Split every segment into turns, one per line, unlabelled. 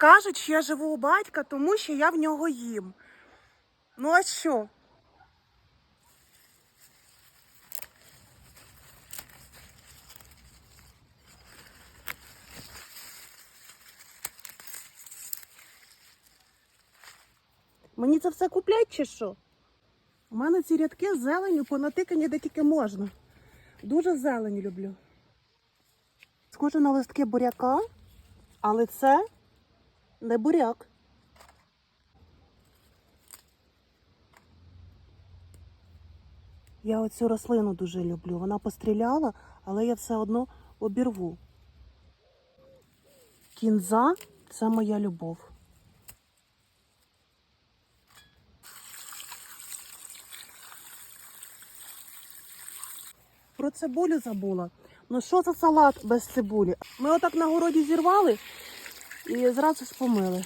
Кажуть, що я живу у батька, тому що я в нього їм. Ну а що? Мені це все куплять чи що? У мене ці рядки з зеленю понатикані де тільки можна. Дуже зелені люблю. Схоже на листки буряка, але це не буряк. Я оцю рослину дуже люблю. Вона постріляла, але я все одно обірву. Кінза це моя любов. Про цибулю забула. Ну що за салат без цибулі? Ми отак на городі зірвали і зразу ж помили.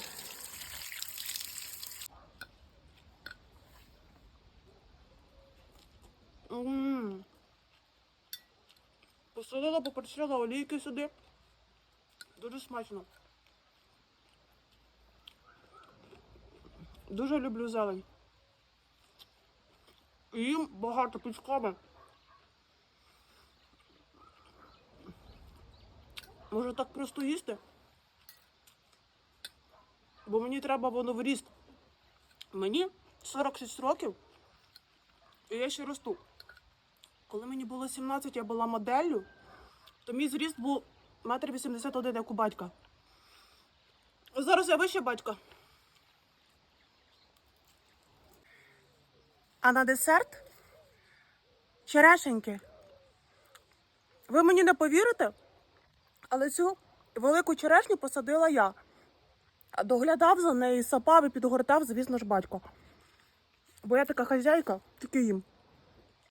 Посолила, поперчила олійки сюди. Дуже смачно. Дуже люблю зелень. Їм багато пічками. Може так просто їсти? Бо мені треба воно в ріст. Мені 46 років, і я ще росту. Коли мені було 17, я була моделлю, то мій зріст був 1,81 м, як у батька. Зараз я вище батька. А на десерт черешеньки. Ви мені не повірите? Але цю велику черешню посадила я. Доглядав за нею, сапав і підгортав, звісно ж, батько. Бо я така хазяйка, тільки їм.